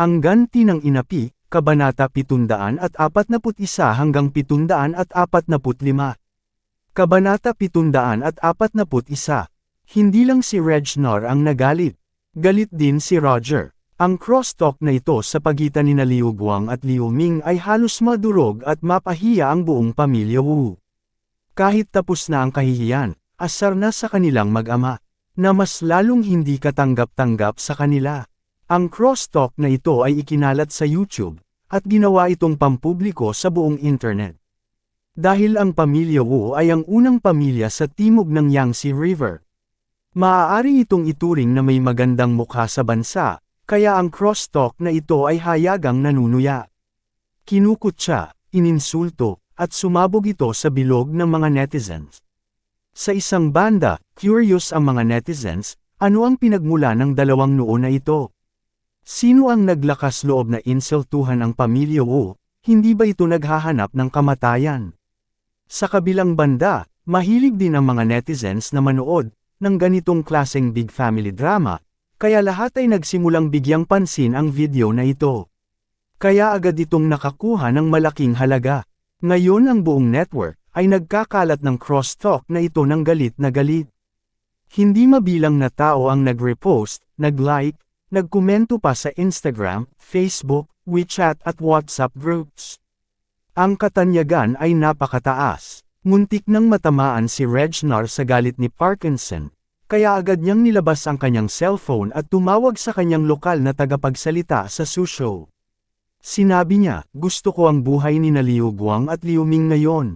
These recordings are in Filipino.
Ang ganti ng inapi, Kabanata 741 hanggang 745. Kabanata 741 Hindi lang si Regnor ang nagalit. Galit din si Roger. Ang crosstalk na ito sa pagitan ni Liu Guang at Liu Ming ay halos madurog at mapahiya ang buong pamilya Wu. Kahit tapos na ang kahihiyan, asar na sa kanilang mag-ama, na mas lalong hindi katanggap-tanggap sa kanila. Ang crosstalk na ito ay ikinalat sa YouTube, at ginawa itong pampubliko sa buong internet. Dahil ang pamilya Wu ay ang unang pamilya sa timog ng Yangtze River. Maaari itong ituring na may magandang mukha sa bansa, kaya ang crosstalk na ito ay hayagang nanunuya. Kinukutsa, ininsulto, at sumabog ito sa bilog ng mga netizens. Sa isang banda, curious ang mga netizens, ano ang pinagmula ng dalawang noo na ito? Sino ang naglakas loob na insultuhan ang pamilya Wu, hindi ba ito naghahanap ng kamatayan? Sa kabilang banda, mahilig din ang mga netizens na manood, ng ganitong klaseng big family drama, kaya lahat ay nagsimulang bigyang pansin ang video na ito. Kaya agad itong nakakuha ng malaking halaga. Ngayon ang buong network ay nagkakalat ng crosstalk na ito ng galit na galit. Hindi mabilang na tao ang nag-repost, nag-like, nagkomento pa sa Instagram, Facebook, WeChat at WhatsApp groups. Ang katanyagan ay napakataas. Muntik nang matamaan si Regnar sa galit ni Parkinson, kaya agad niyang nilabas ang kanyang cellphone at tumawag sa kanyang lokal na tagapagsalita sa Sushow. Sinabi niya, gusto ko ang buhay ni na Liu Guang at Liu Ming ngayon.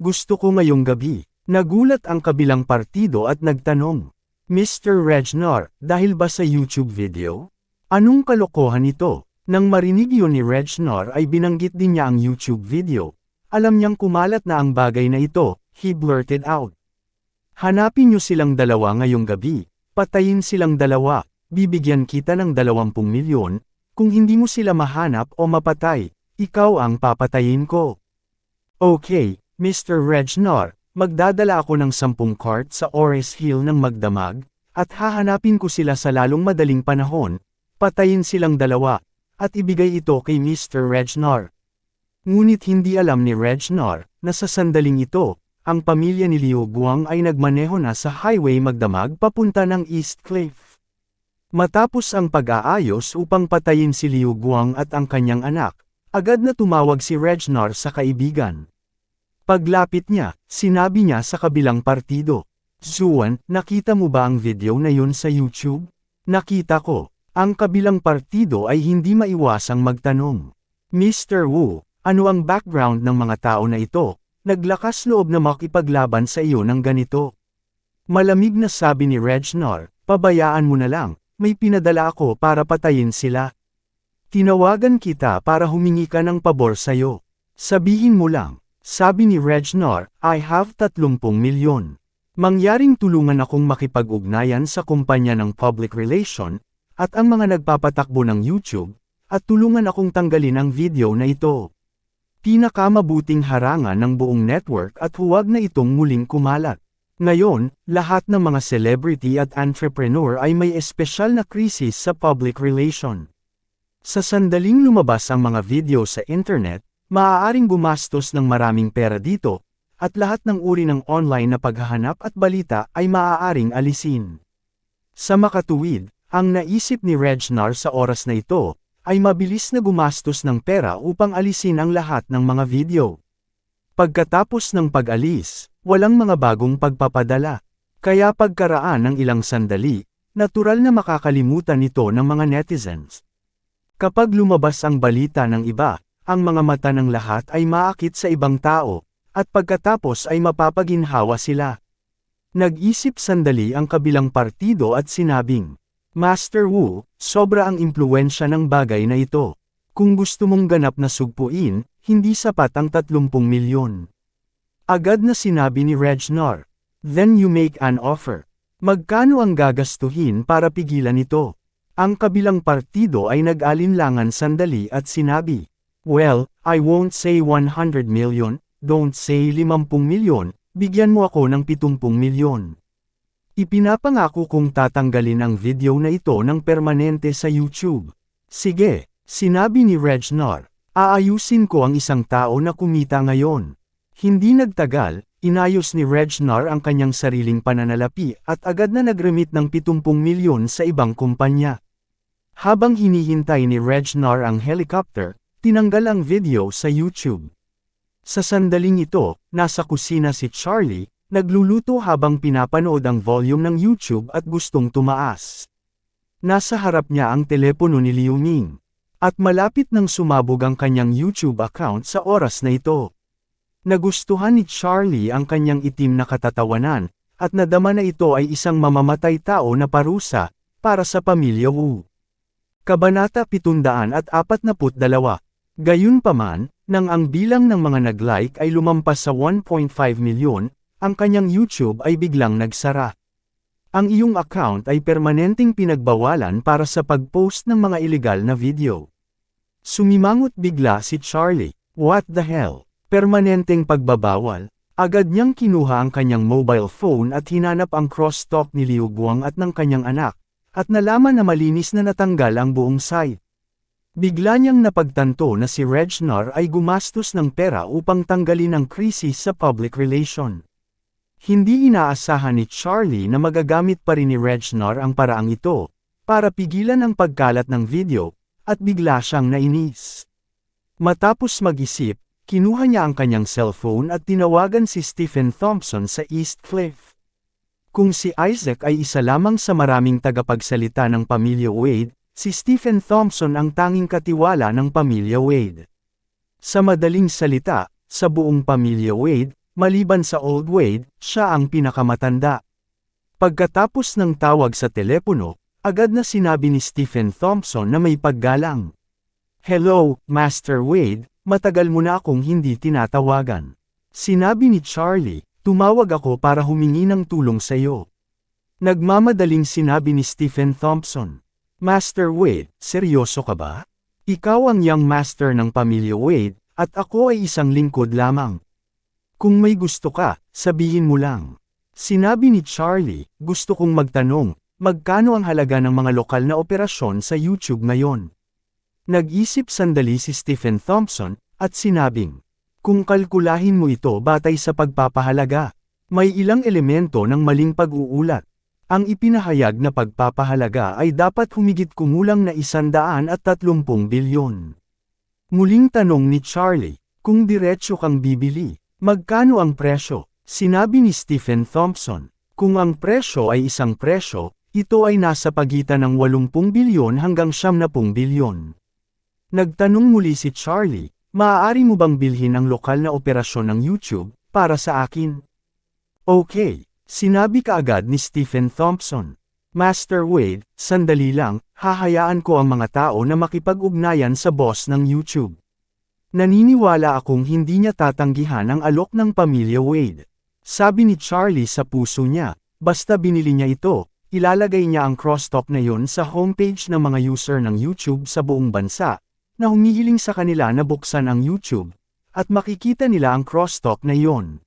Gusto ko ngayong gabi. Nagulat ang kabilang partido at nagtanong, Mr. Regnar, dahil ba sa YouTube video? Anong kalokohan ito? Nang marinig yun ni Regnar ay binanggit din niya ang YouTube video, alam niyang kumalat na ang bagay na ito, he blurted out. Hanapin niyo silang dalawa ngayong gabi, patayin silang dalawa, bibigyan kita ng 20 milyon, kung hindi mo sila mahanap o mapatay, ikaw ang papatayin ko. Okay, Mr. Regnar, magdadala ako ng 10 cart sa Ores Hill ng magdamag, at hahanapin ko sila sa lalong madaling panahon, patayin silang dalawa, at ibigay ito kay Mr. Regnar. Ngunit hindi alam ni Regnar, na sa sandaling ito, ang pamilya ni Liu Guang ay nagmaneho na sa highway magdamag papunta ng East Cliff. Matapos ang pag-aayos upang patayin si Liu Guang at ang kanyang anak, agad na tumawag si Regnar sa kaibigan. Paglapit niya, sinabi niya sa kabilang partido, Zuan, nakita mo ba ang video na yun sa YouTube? Nakita ko. Ang kabilang partido ay hindi maiwasang magtanong. Mr. Wu, ano ang background ng mga tao na ito, naglakas loob na makipaglaban sa iyo ng ganito. Malamig na sabi ni Regnar, pabayaan mo na lang, may pinadala ako para patayin sila. Tinawagan kita para humingi ka ng pabor sa'yo. Sabihin mo lang, sabi ni Regnar, I have 30 milyon. Mangyaring tulungan akong makipag-ugnayan sa kumpanya ng public relation, at ang mga nagpapatakbo ng YouTube, at tulungan akong tanggalin ang video na ito pinakamabuting harangan ng buong network at huwag na itong muling kumalat. Ngayon, lahat ng mga celebrity at entrepreneur ay may espesyal na krisis sa public relation. Sa sandaling lumabas ang mga video sa internet, maaaring gumastos ng maraming pera dito, at lahat ng uri ng online na paghahanap at balita ay maaaring alisin. Sa makatuwid, ang naisip ni Regnar sa oras na ito, ay mabilis na gumastos ng pera upang alisin ang lahat ng mga video. Pagkatapos ng pag-alis, walang mga bagong pagpapadala. Kaya pagkaraan ng ilang sandali, natural na makakalimutan ito ng mga netizens. Kapag lumabas ang balita ng iba, ang mga mata ng lahat ay maakit sa ibang tao, at pagkatapos ay mapapaginhawa sila. Nag-isip sandali ang kabilang partido at sinabing, Master Wu, sobra ang impluensya ng bagay na ito. Kung gusto mong ganap na sugpuin, hindi sapat ang 30 milyon. Agad na sinabi ni Regnor. Then you make an offer. Magkano ang gagastuhin para pigilan ito? Ang kabilang partido ay nag-alinlangan sandali at sinabi, Well, I won't say 100 million, don't say 50 milyon, bigyan mo ako ng 70 milyon. Ipinapangako kong tatanggalin ang video na ito ng permanente sa YouTube. Sige, sinabi ni Regnor, aayusin ko ang isang tao na kumita ngayon. Hindi nagtagal, inayos ni Regnor ang kanyang sariling pananalapi at agad na nagremit ng 70 milyon sa ibang kumpanya. Habang hinihintay ni Regnor ang helicopter, tinanggal ang video sa YouTube. Sa sandaling ito, nasa kusina si Charlie, nagluluto habang pinapanood ang volume ng YouTube at gustong tumaas. Nasa harap niya ang telepono ni Liu Ming. At malapit nang sumabog ang kanyang YouTube account sa oras na ito. Nagustuhan ni Charlie ang kanyang itim na katatawanan, at nadama na ito ay isang mamamatay tao na parusa, para sa pamilya Wu. Kabanata 742 Gayunpaman, nang ang bilang ng mga nag-like ay lumampas sa 1.5 milyon, ang kanyang YouTube ay biglang nagsara. Ang iyong account ay permanenteng pinagbawalan para sa pag-post ng mga ilegal na video. Sumimangot bigla si Charlie, what the hell, permanenteng pagbabawal, agad niyang kinuha ang kanyang mobile phone at hinanap ang crosstalk ni Liu Guang at ng kanyang anak, at nalaman na malinis na natanggal ang buong site. Bigla niyang napagtanto na si Regnor ay gumastos ng pera upang tanggalin ang krisis sa public relation. Hindi inaasahan ni Charlie na magagamit pa rin ni Regnor ang paraang ito, para pigilan ang pagkalat ng video, at bigla siyang nainis. Matapos mag-isip, kinuha niya ang kanyang cellphone at tinawagan si Stephen Thompson sa East Cliff. Kung si Isaac ay isa lamang sa maraming tagapagsalita ng pamilya Wade, si Stephen Thompson ang tanging katiwala ng pamilya Wade. Sa madaling salita, sa buong pamilya Wade, Maliban sa Old Wade, siya ang pinakamatanda. Pagkatapos ng tawag sa telepono, agad na sinabi ni Stephen Thompson na may paggalang. Hello, Master Wade, matagal mo na akong hindi tinatawagan. Sinabi ni Charlie, tumawag ako para humingi ng tulong sa iyo. Nagmamadaling sinabi ni Stephen Thompson. Master Wade, seryoso ka ba? Ikaw ang young master ng pamilya Wade, at ako ay isang lingkod lamang. Kung may gusto ka, sabihin mo lang. Sinabi ni Charlie, gusto kong magtanong, magkano ang halaga ng mga lokal na operasyon sa YouTube ngayon? Nag-isip sandali si Stephen Thompson, at sinabing, kung kalkulahin mo ito batay sa pagpapahalaga, may ilang elemento ng maling pag-uulat. Ang ipinahayag na pagpapahalaga ay dapat humigit kumulang na isandaan at tatlumpung bilyon. Muling tanong ni Charlie, kung diretsyo kang bibili, Magkano ang presyo? Sinabi ni Stephen Thompson. Kung ang presyo ay isang presyo, ito ay nasa pagitan ng 80 bilyon hanggang 70 bilyon. Nagtanong muli si Charlie, maaari mo bang bilhin ang lokal na operasyon ng YouTube, para sa akin? Okay, sinabi kaagad ni Stephen Thompson. Master Wade, sandali lang, hahayaan ko ang mga tao na makipag-ugnayan sa boss ng YouTube. Naniniwala akong hindi niya tatanggihan ang alok ng pamilya Wade. Sabi ni Charlie sa puso niya, basta binili niya ito, ilalagay niya ang crosstalk na yon sa homepage ng mga user ng YouTube sa buong bansa, na humihiling sa kanila na buksan ang YouTube, at makikita nila ang crosstalk na yon.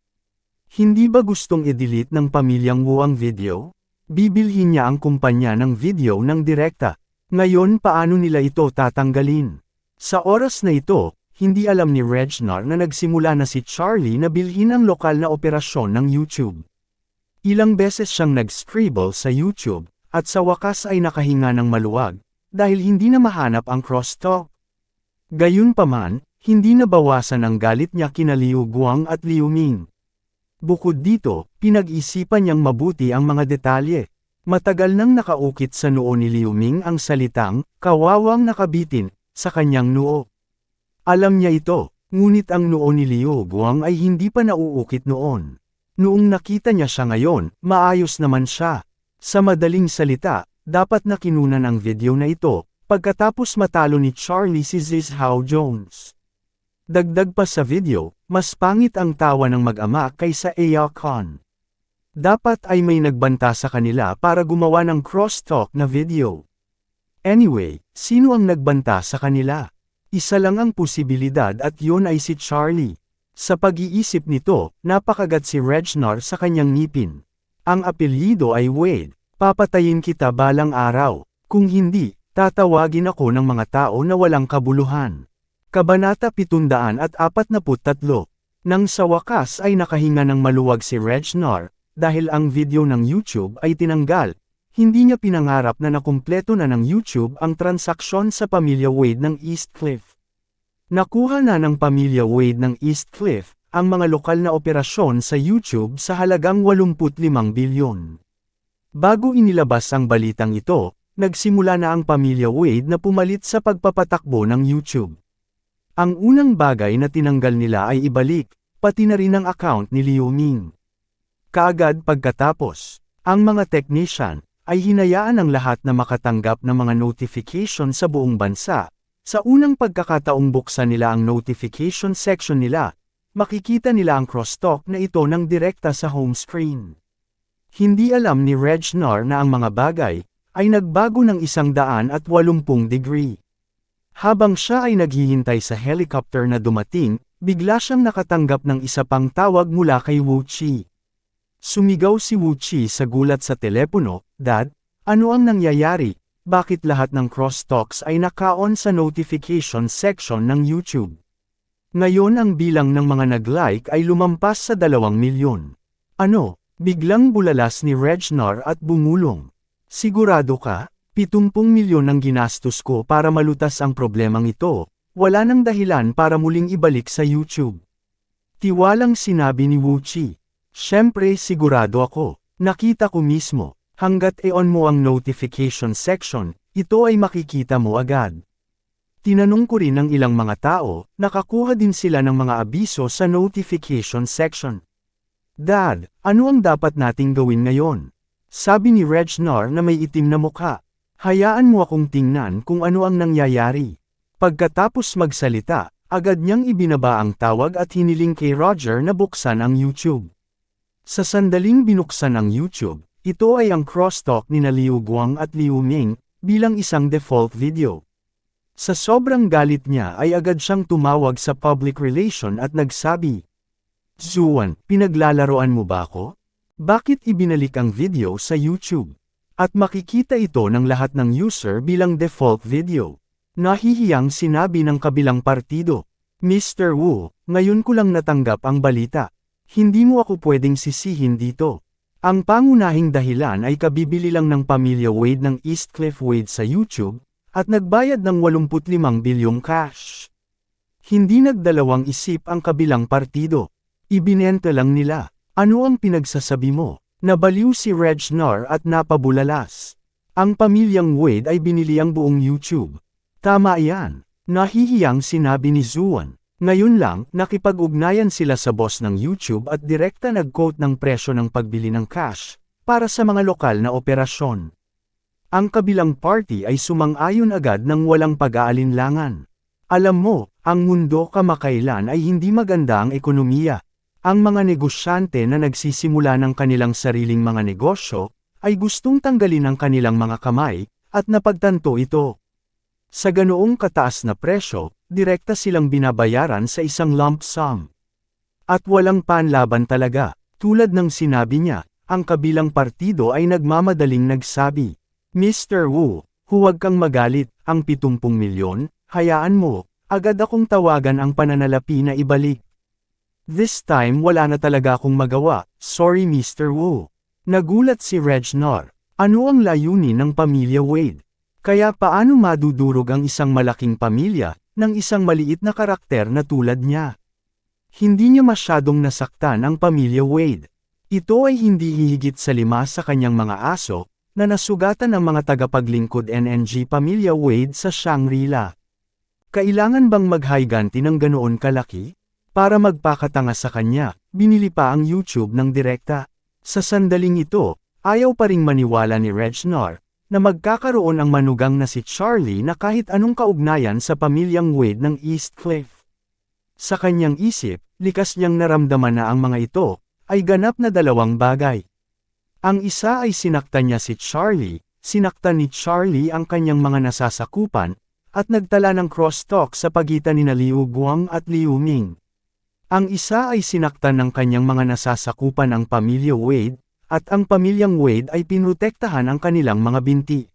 Hindi ba gustong i-delete ng pamilyang Wu ang video? Bibilhin niya ang kumpanya ng video ng direkta. Ngayon paano nila ito tatanggalin? Sa oras na ito, hindi alam ni Regnor na nagsimula na si Charlie na bilhin ang lokal na operasyon ng YouTube. Ilang beses siyang nag-scribble sa YouTube, at sa wakas ay nakahinga ng maluwag, dahil hindi na mahanap ang crosstalk. Gayunpaman, hindi nabawasan ang galit niya kina Liu Guang at Liu Ming. Bukod dito, pinag-isipan niyang mabuti ang mga detalye. Matagal nang nakaukit sa noo ni Liu Ming ang salitang, kawawang nakabitin, sa kanyang noo. Alam niya ito, ngunit ang noo ni Liu Guang ay hindi pa nauukit noon. Noong nakita niya siya ngayon, maayos naman siya. Sa madaling salita, dapat na kinunan ang video na ito, pagkatapos matalo ni Charlie si Ziz How Jones. Dagdag pa sa video, mas pangit ang tawa ng mag-ama kaysa Aya. Dapat ay may nagbanta sa kanila para gumawa ng crosstalk na video. Anyway, sino ang nagbanta sa kanila? Isa lang ang posibilidad at yun ay si Charlie. Sa pag-iisip nito, napakagat si Regnar sa kanyang ngipin. Ang apelyido ay Wade, papatayin kita balang araw. Kung hindi, tatawagin ako ng mga tao na walang kabuluhan. Kabanata 743 Nang sa wakas ay nakahinga ng maluwag si Regnar, dahil ang video ng YouTube ay tinanggal, hindi niya pinangarap na nakumpleto na ng YouTube ang transaksyon sa pamilya Wade ng East Cliff. Nakuha na ng pamilya Wade ng East Cliff ang mga lokal na operasyon sa YouTube sa halagang 85 bilyon. Bago inilabas ang balitang ito, nagsimula na ang pamilya Wade na pumalit sa pagpapatakbo ng YouTube. Ang unang bagay na tinanggal nila ay ibalik, pati na rin ang account ni Liu Ming. Kaagad pagkatapos, ang mga technician ay hinayaan ang lahat na makatanggap ng mga notification sa buong bansa. Sa unang pagkakataong buksan nila ang notification section nila, makikita nila ang crosstalk na ito ng direkta sa home screen. Hindi alam ni Regnar na ang mga bagay ay nagbago ng isang daan at walumpung degree. Habang siya ay naghihintay sa helicopter na dumating, bigla siyang nakatanggap ng isa pang tawag mula kay Wu Chi. Sumigaw si Wu Chi sa gulat sa telepono, Dad, ano ang nangyayari? Bakit lahat ng crosstalks ay naka-on sa notification section ng YouTube? Ngayon ang bilang ng mga nag-like ay lumampas sa dalawang milyon. Ano? Biglang bulalas ni Regnar at bumulong. Sigurado ka? 70 milyon ang ginastos ko para malutas ang problemang ito, wala nang dahilan para muling ibalik sa YouTube. Tiwalang sinabi ni Wu Chi. Siyempre sigurado ako, nakita ko mismo, hanggat e-on mo ang notification section, ito ay makikita mo agad. Tinanong ko rin ng ilang mga tao, nakakuha din sila ng mga abiso sa notification section. Dad, ano ang dapat nating gawin ngayon? Sabi ni Regnar na may itim na mukha. Hayaan mo akong tingnan kung ano ang nangyayari. Pagkatapos magsalita, agad niyang ibinaba ang tawag at hiniling kay Roger na buksan ang YouTube. Sa sandaling binuksan ang YouTube, ito ay ang crosstalk ni na Liu Guang at Liu Ming, bilang isang default video. Sa sobrang galit niya ay agad siyang tumawag sa public relation at nagsabi, Zuan, pinaglalaroan mo ba ako? Bakit ibinalik ang video sa YouTube? At makikita ito ng lahat ng user bilang default video. Nahihiyang sinabi ng kabilang partido. Mr. Wu, ngayon ko lang natanggap ang balita. Hindi mo ako pwedeng sisihin dito. Ang pangunahing dahilan ay kabibili lang ng pamilya Wade ng Eastcliff Wade sa YouTube, at nagbayad ng 85 bilyong cash. Hindi nagdalawang isip ang kabilang partido. Ibinenta lang nila. Ano ang pinagsasabi mo? Nabaliw si Regnar at napabulalas. Ang pamilyang Wade ay binili ang buong YouTube. Tama yan. Nahihiyang sinabi ni Zuan. Ngayon lang, nakipag-ugnayan sila sa boss ng YouTube at direkta nag-quote ng presyo ng pagbili ng cash, para sa mga lokal na operasyon. Ang kabilang party ay sumang-ayon agad ng walang pag-aalinlangan. Alam mo, ang mundo kamakailan ay hindi maganda ang ekonomiya. Ang mga negosyante na nagsisimula ng kanilang sariling mga negosyo, ay gustong tanggalin ang kanilang mga kamay, at napagtanto ito. Sa ganoong kataas na presyo, direkta silang binabayaran sa isang lump sum. At walang panlaban talaga, tulad ng sinabi niya, ang kabilang partido ay nagmamadaling nagsabi, Mr. Wu, huwag kang magalit, ang 70 milyon, hayaan mo, agad akong tawagan ang pananalapi na ibalik. This time wala na talaga akong magawa, sorry Mr. Wu. Nagulat si Regnar. Ano ang layunin ng pamilya Wade? Kaya paano madudurog ang isang malaking pamilya, ng isang maliit na karakter na tulad niya? Hindi niya masyadong nasaktan ang pamilya Wade. Ito ay hindi hihigit sa lima sa kanyang mga aso, na nasugatan ng mga tagapaglingkod NNG pamilya Wade sa Shangri-La. Kailangan bang maghiganti ng ganoon kalaki? Para magpakatanga sa kanya, binili pa ang YouTube ng direkta. Sa sandaling ito, ayaw pa ring maniwala ni Regnar, na magkakaroon ang manugang na si Charlie na kahit anong kaugnayan sa pamilyang Wade ng East Cliff. Sa kanyang isip, likas niyang naramdaman na ang mga ito, ay ganap na dalawang bagay. Ang isa ay sinaktan niya si Charlie, sinaktan ni Charlie ang kanyang mga nasasakupan, at nagtala ng crosstalk sa pagitan ni Liu Guang at Liu Ming. Ang isa ay sinaktan ng kanyang mga nasasakupan ang pamilya Wade, at ang pamilyang Wade ay pinrotektahan ang kanilang mga binti.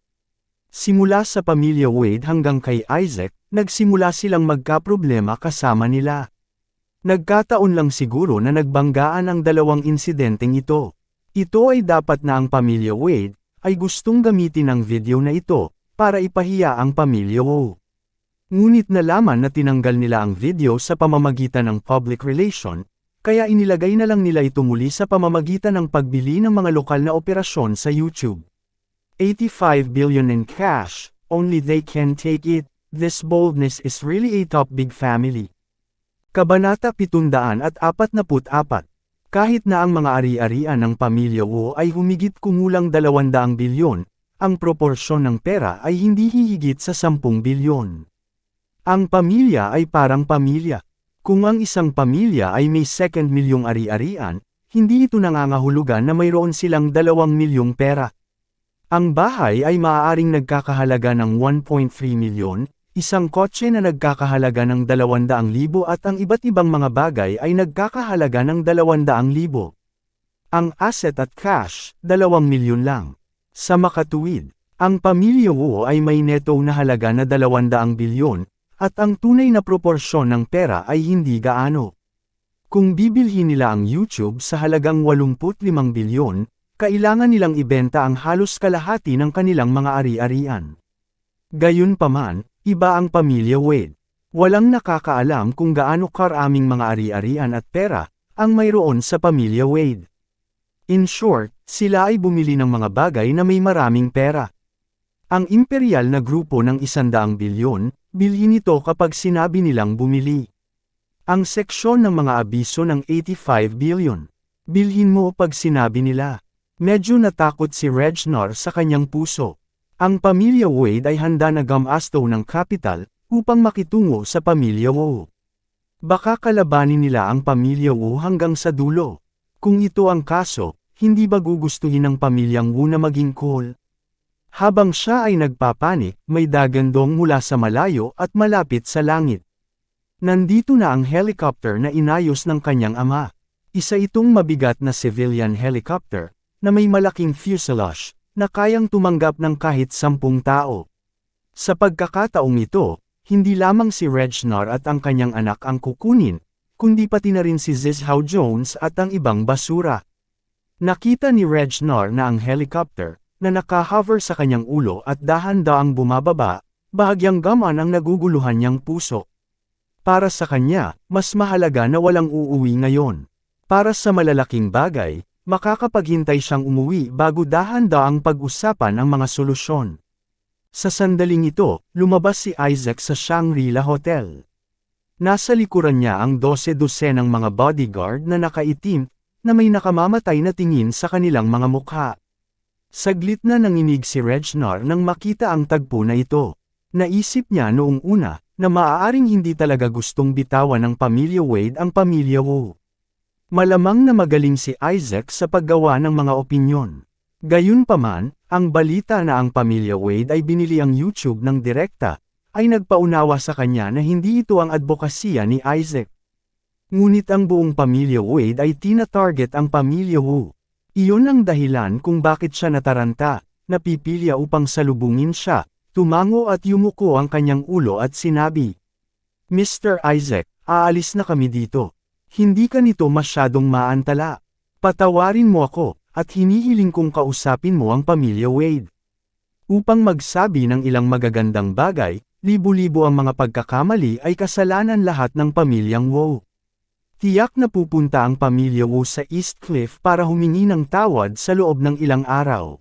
Simula sa pamilya Wade hanggang kay Isaac, nagsimula silang magkaproblema kasama nila. Nagkataon lang siguro na nagbanggaan ang dalawang insidenteng ito. Ito ay dapat na ang pamilya Wade, ay gustong gamitin ang video na ito, para ipahiya ang pamilya Wu. Ngunit nalaman na tinanggal nila ang video sa pamamagitan ng public relation, kaya inilagay na lang nila ito muli sa pamamagitan ng pagbili ng mga lokal na operasyon sa YouTube. 85 billion in cash, only they can take it, this boldness is really a top big family. Kabanata 744 Kahit na ang mga ari-arian ng pamilya Wu ay humigit kumulang 200 bilyon, ang proporsyon ng pera ay hindi hihigit sa 10 bilyon. Ang pamilya ay parang pamilya. Kung ang isang pamilya ay may second milyong ari-arian, hindi ito nangangahulugan na mayroon silang dalawang milyong pera. Ang bahay ay maaaring nagkakahalaga ng 1.3 milyon, isang kotse na nagkakahalaga ng 200,000 at ang iba't ibang mga bagay ay nagkakahalaga ng 200,000. Ang asset at cash, 2 milyon lang. Sa makatuwid, ang pamilya Wu ay may neto na halaga na 200 bilyon, at ang tunay na proporsyon ng pera ay hindi gaano. Kung bibilhin nila ang YouTube sa halagang 85 bilyon, kailangan nilang ibenta ang halos kalahati ng kanilang mga ari-arian. Gayunpaman, iba ang pamilya Wade. Walang nakakaalam kung gaano karaming mga ari-arian at pera ang mayroon sa pamilya Wade. In short, sila ay bumili ng mga bagay na may maraming pera. Ang imperial na grupo ng isandaang bilyon, bilhin ito kapag sinabi nilang bumili. Ang seksyon ng mga abiso ng 85 billion. Bilhin mo pag sinabi nila. Medyo natakot si Regnor sa kanyang puso. Ang pamilya Wade ay handa na gamasto ng kapital upang makitungo sa pamilya Wu. Baka kalabanin nila ang pamilya Wu hanggang sa dulo. Kung ito ang kaso, hindi ba gugustuhin ng pamilyang Wu na maging cool? Habang siya ay nagpapanik, may dagandong mula sa malayo at malapit sa langit. Nandito na ang helicopter na inayos ng kanyang ama. Isa itong mabigat na civilian helicopter, na may malaking fuselage, na kayang tumanggap ng kahit sampung tao. Sa pagkakataong ito, hindi lamang si Regnor at ang kanyang anak ang kukunin, kundi pati na rin si Zizhao Jones at ang ibang basura. Nakita ni Regnor na ang helicopter, na nakahover sa kanyang ulo at dahan-daang bumababa, bahagyang gaman ang naguguluhan niyang puso. Para sa kanya, mas mahalaga na walang uuwi ngayon. Para sa malalaking bagay, makakapaghintay siyang umuwi bago dahan-daang pag-usapan ang mga solusyon. Sa sandaling ito, lumabas si Isaac sa Shangri-La Hotel. Nasa likuran niya ang 12-dosenang mga bodyguard na nakaitim, na may nakamamatay na tingin sa kanilang mga mukha. Saglit na nanginig si Regnor nang makita ang tagpo na ito. Naisip niya noong una, na maaaring hindi talaga gustong bitawan ng pamilya Wade ang pamilya Wu. Malamang na magaling si Isaac sa paggawa ng mga opinyon. Gayunpaman, ang balita na ang pamilya Wade ay binili ang YouTube ng direkta, ay nagpaunawa sa kanya na hindi ito ang advokasya ni Isaac. Ngunit ang buong pamilya Wade ay tina-target ang pamilya Wu. Iyon ang dahilan kung bakit siya nataranta, napipilya upang salubungin siya, tumango at yumuko ang kanyang ulo at sinabi, Mr. Isaac, aalis na kami dito. Hindi ka nito masyadong maantala. Patawarin mo ako, at hinihiling kong kausapin mo ang pamilya Wade. Upang magsabi ng ilang magagandang bagay, libo-libo ang mga pagkakamali ay kasalanan lahat ng pamilyang Wu. Tiyak na pupunta ang pamilya Wu sa East Cliff para humingi ng tawad sa loob ng ilang araw.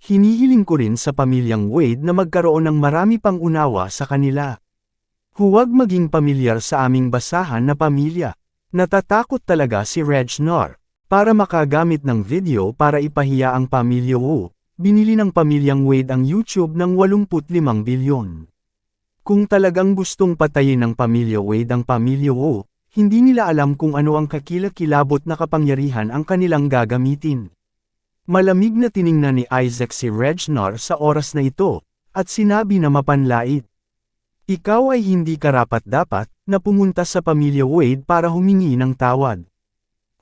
Hinihiling ko rin sa pamilyang Wade na magkaroon ng marami pang unawa sa kanila. Huwag maging pamilyar sa aming basahan na pamilya. Natatakot talaga si Regnor. Para makagamit ng video para ipahiya ang pamilya Wu, binili ng pamilyang Wade ang YouTube ng 85 bilyon. Kung talagang gustong patayin ng pamilya Wade ang pamilya Wu, hindi nila alam kung ano ang kakilakilabot na kapangyarihan ang kanilang gagamitin. Malamig na tiningnan ni Isaac si Regnor sa oras na ito, at sinabi na mapanlait. Ikaw ay hindi karapat-dapat na pumunta sa pamilya Wade para humingi ng tawad.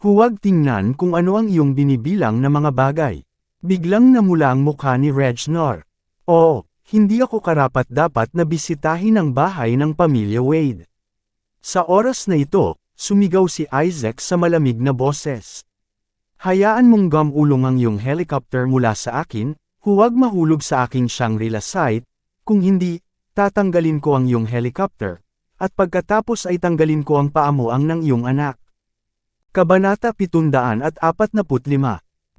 Huwag tingnan kung ano ang iyong binibilang na mga bagay. Biglang namula ang mukha ni Regnor. Oo, hindi ako karapat-dapat na bisitahin ang bahay ng pamilya Wade. Sa oras na ito, sumigaw si Isaac sa malamig na boses. Hayaan mong gamulong ang iyong helicopter mula sa akin, huwag mahulog sa aking Shangri-La site, kung hindi, tatanggalin ko ang iyong helicopter, at pagkatapos ay tanggalin ko ang paa mo ang ng iyong anak. Kabanata 745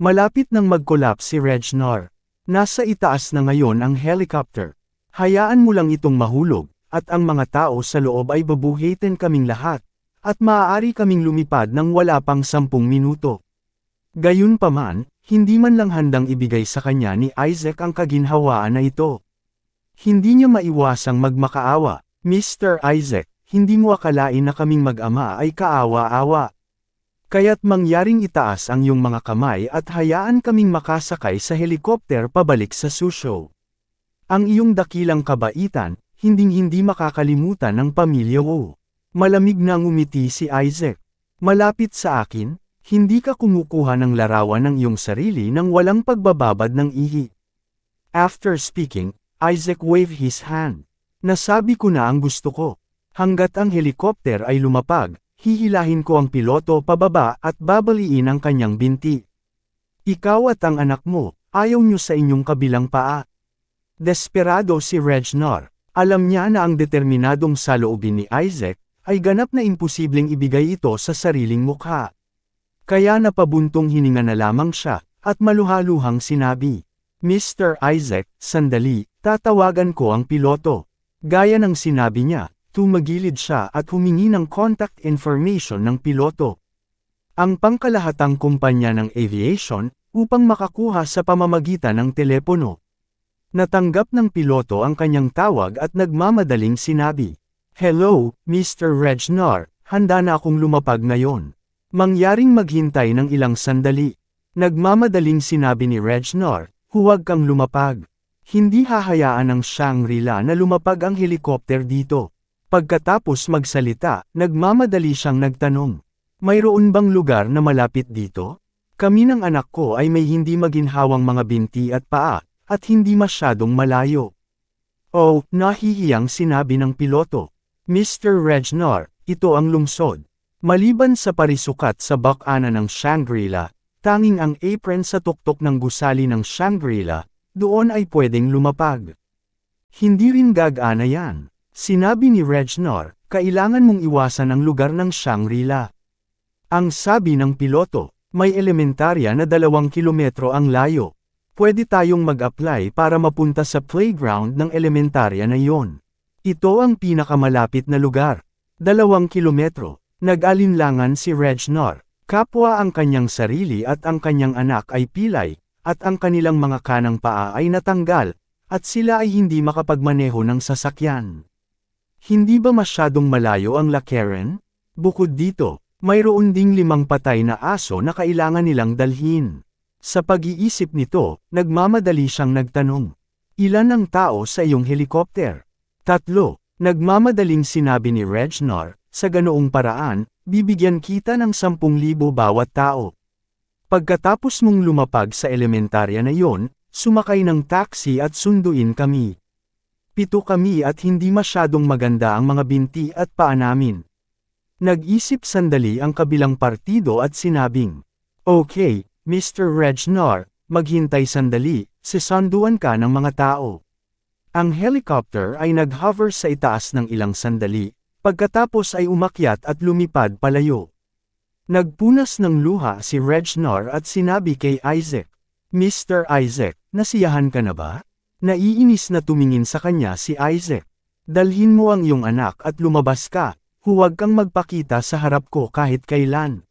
Malapit nang mag-collapse si Regnor. Nasa itaas na ngayon ang helicopter. Hayaan mo lang itong mahulog, at ang mga tao sa loob ay babuhitin kaming lahat, at maaari kaming lumipad ng wala pang sampung minuto. Gayunpaman, hindi man lang handang ibigay sa kanya ni Isaac ang kaginhawaan na ito. Hindi niya maiwasang magmakaawa, Mr. Isaac, hindi mo akalain na kaming mag-ama ay kaawa-awa. Kaya't mangyaring itaas ang iyong mga kamay at hayaan kaming makasakay sa helikopter pabalik sa susyo. Ang iyong dakilang kabaitan, hinding-hindi makakalimutan ng pamilya Wu. Malamig na ngumiti si Isaac. Malapit sa akin, hindi ka kumukuha ng larawan ng iyong sarili nang walang pagbababad ng ihi. After speaking, Isaac waved his hand. Nasabi ko na ang gusto ko. Hanggat ang helikopter ay lumapag, hihilahin ko ang piloto pababa at babaliin ang kanyang binti. Ikaw at ang anak mo, ayaw nyo sa inyong kabilang paa. Desperado si Regnor. Alam niya na ang determinadong saloobin ni Isaac, ay ganap na imposibleng ibigay ito sa sariling mukha. Kaya napabuntong hininga na lamang siya, at maluhaluhang sinabi, Mr. Isaac, sandali, tatawagan ko ang piloto. Gaya ng sinabi niya, tumagilid siya at humingi ng contact information ng piloto. Ang pangkalahatang kumpanya ng aviation, upang makakuha sa pamamagitan ng telepono. Natanggap ng piloto ang kanyang tawag at nagmamadaling sinabi, Hello, Mr. Regnor, handa na akong lumapag ngayon. Mangyaring maghintay ng ilang sandali. Nagmamadaling sinabi ni Regnor, huwag kang lumapag. Hindi hahayaan ng Shangri-La na lumapag ang helikopter dito. Pagkatapos magsalita, nagmamadali siyang nagtanong. Mayroon bang lugar na malapit dito? Kami ng anak ko ay may hindi maginhawang mga binti at paa, at hindi masyadong malayo. Oh, nahihiyang sinabi ng piloto. Mr. Regnor, ito ang lungsod. Maliban sa parisukat sa bakana ng Shangri-La, tanging ang apron sa tuktok ng gusali ng Shangri-La, doon ay pwedeng lumapag. Hindi rin gagana yan. Sinabi ni Regnor, kailangan mong iwasan ang lugar ng Shangri-La. Ang sabi ng piloto, may elementarya na dalawang kilometro ang layo. Pwede tayong mag-apply para mapunta sa playground ng elementarya na iyon. Ito ang pinakamalapit na lugar. Dalawang kilometro. Nag-alinlangan si Regnor. Kapwa ang kanyang sarili at ang kanyang anak ay pilay, at ang kanilang mga kanang paa ay natanggal, at sila ay hindi makapagmaneho ng sasakyan. Hindi ba masyadong malayo ang Lakaren? Bukod dito, mayroon ding limang patay na aso na kailangan nilang dalhin. Sa pag-iisip nito, nagmamadali siyang nagtanong. Ilan ang tao sa iyong helikopter? Tatlo, nagmamadaling sinabi ni Regnor, sa ganoong paraan, bibigyan kita ng 10,000 bawat tao. Pagkatapos mong lumapag sa elementarya na yon, sumakay ng taxi at sunduin kami. Pito kami at hindi masyadong maganda ang mga binti at paa namin. Nag-isip sandali ang kabilang partido at sinabing, Okay, Mr. Regnor, maghintay sandali, sisanduan ka ng mga tao. Ang helicopter ay nag-hover sa itaas ng ilang sandali, pagkatapos ay umakyat at lumipad palayo. Nagpunas ng luha si Regnor at sinabi kay Isaac, Mr. Isaac, nasiyahan ka na ba? Naiinis na tumingin sa kanya si Isaac. Dalhin mo ang iyong anak at lumabas ka, huwag kang magpakita sa harap ko kahit kailan.